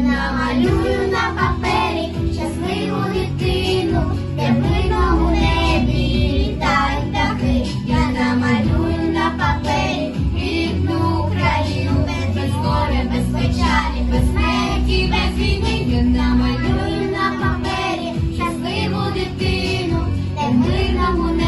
намалюю на папері щасливу дитину, де в мирному небі літають птахи. Я намалюю на папері рідну країну без горя, без печалі, без смерті, без війни. Я намалюю на папері щасливу дитину, де в мирному небі.